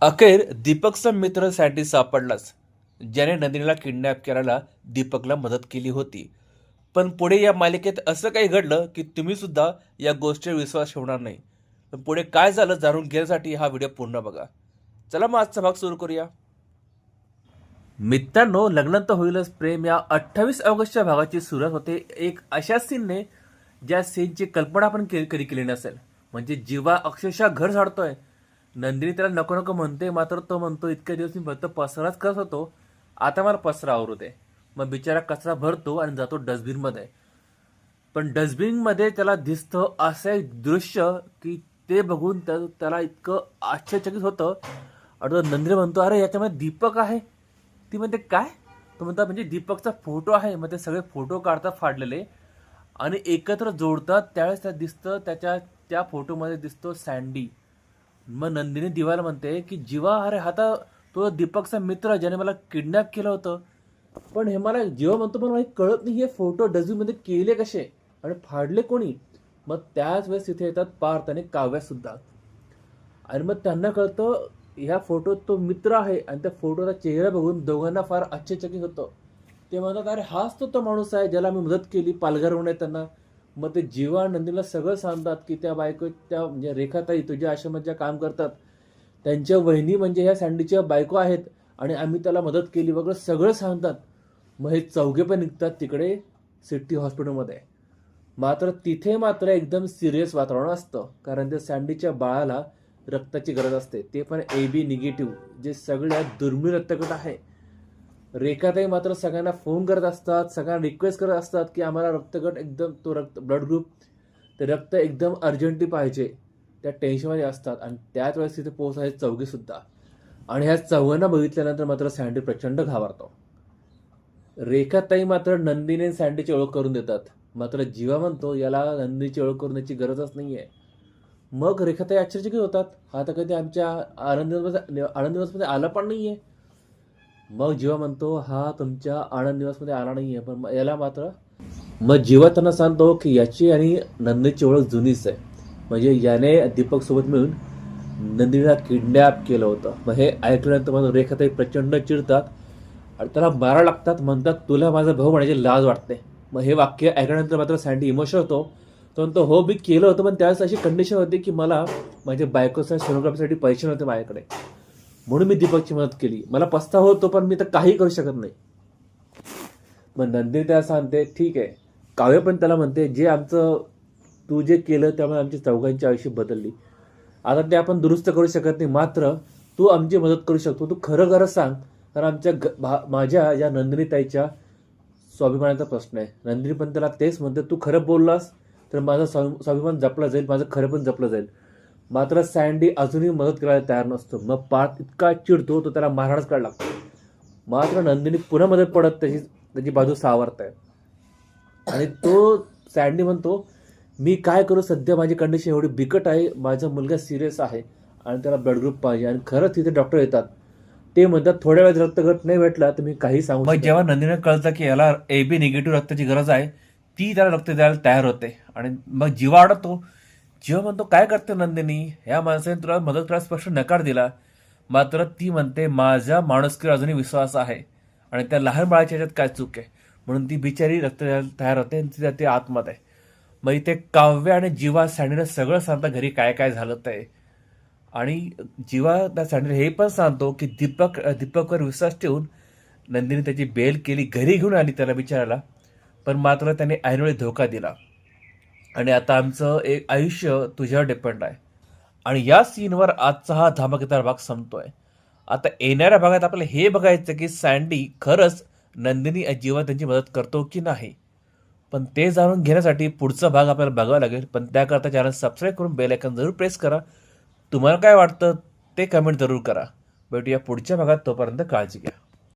अखेर दीपकचा मित्र सँडी सापडलाच ज्याने नंदिनीला किडनॅप करायला दीपकला मदत केली होती. पण पुढे या मालिकेत असं काही घडलं की तुम्ही सुद्धा या गोष्टीवर विश्वास ठेवणार नाही. पण पुढे काय झालं जाणून घेण्यासाठी हा व्हिडिओ पूर्ण बघा. चला मग आजचा भाग सुरू करूया. मित्रांनो लग्न तर होईलच प्रेम. या अठ्ठावीस ऑगस्टच्या भागाची सुरुवात होते एक अशा सीनने ज्या सीनची कल्पना पण के- कधी केली नसेल. म्हणजे जीवा अक्षरशः घर झाडतोय नंदिनी त्याला नको नको म्हणते मात्र तो म्हणतो इतक्या दिवस मी फक्त पसराच करत होतो. आता मला पसरा आवरूते मग बिचारा कचरा भरतो आणि जातो डस्टबिनमध्ये. पण डस्टबिनमध्ये त्याला दिसतं असं एक दृश्य की ते बघून त्या- त्याला इतकं आश्चर्यचकित होतं. आणि तो नंदिनी म्हणतो अरे याच्यामध्ये दीपक आहे. ती म्हणते काय? तो म्हणतात म्हणजे दीपकचा फोटो आहे. मग ते सगळे फोटो काढतात फाडलेले. आणि एकत्र जोडतात त्यावेळेस त्या दिसतं त्याच्या त्या फोटोमध्ये दिसतो सँडी मग नंदिनी दिवाला म्हणते की जीवा अरे आता तो दीपकचा मित्र ज्याने मला किडनॅप केलं होतं. पण हे मला जीवा म्हणतो पण मला हे कळत नाही हे फोटो डस्टबिनमध्ये केले कसे? आणि फाडले कोणी? मग त्याच वेळेस तिथे येतात पार्थ आणि काव्यासुद्धा आणि मग त्यांना कळतं ह्या फोटोत तो मित्र आहे आणि त्या फोटोचा चेहरा बघून दोघांना फार आश्चर्यचकित होतं. ते म्हणतात अरे हाच तो तो माणूस आहे ज्याला मी मदत केली पालघरहून येताना मग ते जीवा नंदीला सगळं सांगतात की त्या बायको त्या म्हणजे रेखाताई तुझ्या आश्रमात ज्या काम करतात. त्यांच्या वहिनी म्हणजे ह्या सँडीच्या बायको आहेत आणि आम्ही त्याला मदत केली वगैरे सगळं सांगतात. मग हे चौघे पण निघतात तिकडे सिटी हॉस्पिटलमध्ये. मात्र तिथे मात्र एकदम सिरियस वातावरण असतं. कारण त्या सँडीच्या बाळाला रक्ताची गरज असते. ते पण ए बी निगेटिव्ह जे सगळ्यात दुर्मिळ रक्तगट आहे. रेखाताई मात्र सगळ्यांना फोन करत असतात सगळ्यांना रिक्वेस्ट करत असतात की आम्हाला रक्तगट एकदम तो रक्त ब्लड ग्रुप ते रक्त एकदम अर्जंटली पाहिजे. त्या टेन्शनमध्ये असतात आणि त्याच वेळेस तिथे पोहोच आहे चौघीसुद्धा आणि ह्या चौघांना बघितल्यानंतर मात्र सँडी प्रचंड घाबरतो. रेखाताई मात्र नंदीने आणि सँडीची ओळख करून देतात. मात्र जीवा म्हणतो याला नंदीची ओळख करून द्यायची गरजच नाही आहे मग रेखाताई आश्चर्यचकित होतात. हा तर कधी आमच्या आनंद दिवसमध्ये आनंद आला पण नाही आहे मग जेव्हा म्हणतो हा तुमच्या आनंद दिवसमध्ये आला नाही आहे पण याला मात्र मग जेव्हा त्यांना सांगतो की याची आणि नंदीची ओळख जुनीच आहे. म्हणजे याने दीपकसोबत मिळून नंदिनीला किडनॅप केलं होतं. मग हे ऐकल्यानंतर माझं रेखाताई प्रचंड चिडतात आणि त्याला मारा लागतात म्हणतात तुला माझा भाऊ म्हणायची लाज वाटते. मग हे वाक्य ऐकल्यानंतर मात्र सँडी इमोशनल होतो. तो म्हणतो हो मी केलं होतं पण त्यावेळेस अशी कंडिशन होती की मला माझ्या बायकोसाठी सोनोग्राफीसाठी पैसे नव्हते माझ्याकडे. म्हणून मी दीपकची मदत केली. मला पस्ताव होतो पण मी तर काही करू शकत नाही. मग नंदिनी त्याला सांगते ठीक आहे. काव्य पण त्याला म्हणते जे आमचं तू जे केलं त्यामुळे आमची चौघांची आयुष्य बदलली. आता ते आपण दुरुस्त करू शकत नाही. मात्र तू आमची मदत करू शकतो. तू खरं खरं सांग. कारण आमच्या ग- भा- माझ्या या नंदिनीताईच्या स्वाभिमानाचा प्रश्न आहे. नंदिनी पण त्याला तेच म्हणते तू खरं बोललास तर माझा स्वाभिमान जपला जाईल माझं खरं पण जपलं जाईल. मात्र सँडी अजूनही मदत करायला तयार नसतो. मग पार्थ इतका चिडतो तो त्याला मारहाणच करायला लागतो. मात्र नंदिनी पुन्हा मदत पडत त्याची त्याची बाजू सावरत आहे आणि तो सँडी म्हणतो मी काय करू? सध्या माझी कंडिशन एवढी बिकट आहे. माझा मुलगा सिरियस आहे आणि त्याला ब्लड ग्रुप पाहिजे. आणि खरंच तिथे डॉक्टर येतात. ते म्हणतात थोड्या वेळात रक्तगट नाही भेटला तर मी काही सांगू मग जेव्हा नंदीने कळतं की याला ए बी निगेटिव्ह रक्ताची गरज आहे ती त्याला रक्त द्यायला तयार होते. आणि मग जीवा अडतो जीवा म्हणतो काय करते नंदिनी? या माणसाने तुला मदत करायला स्पष्ट नकार दिला. मात्र ती म्हणते माझ्या माणुसकीवर अजूनही विश्वास आहे आणि त्या लहान बाळाच्या ह्याच्यात काय चूक आहे? म्हणून ती बिचारी रक्त तयार होते आणि ती जाते आहे मग इथे काव्य आणि जीवा सँडीनं सगळं सांगता घरी काय काय झालं ते. आणि जीवा त्या सँडीला हे पण सांगतो की दीपक दीपकवर विश्वास ठेवून नंदिनी त्याची बेल केली घरी घेऊन आली त्याला बिचारायला पण मात्र त्याने ऐनवेळी धोका दिला. आणि आता आमचं एक आयुष्य तुझ्यावर डिपेंड आहे. आणि या सीनवर आजचा हा धमाकेदार भाग संपतोय. आता येणाऱ्या भागात आपल्याला हे बघायचं की सँडी खरंच नंदिनी जीवा त्यांची मदत करतो की नाही? पण ते जाणून घेण्यासाठी पुढचा भाग आपल्याला बघावा लागेल. पण त्याकरता चॅनल सबस्क्राईब करून बेल आयकॉन जरूर प्रेस करा. तुम्हाला काय वाटतं ते कमेंट जरूर करा. भेटूया पुढच्या भागात तोपर्यंत काळजी घ्या.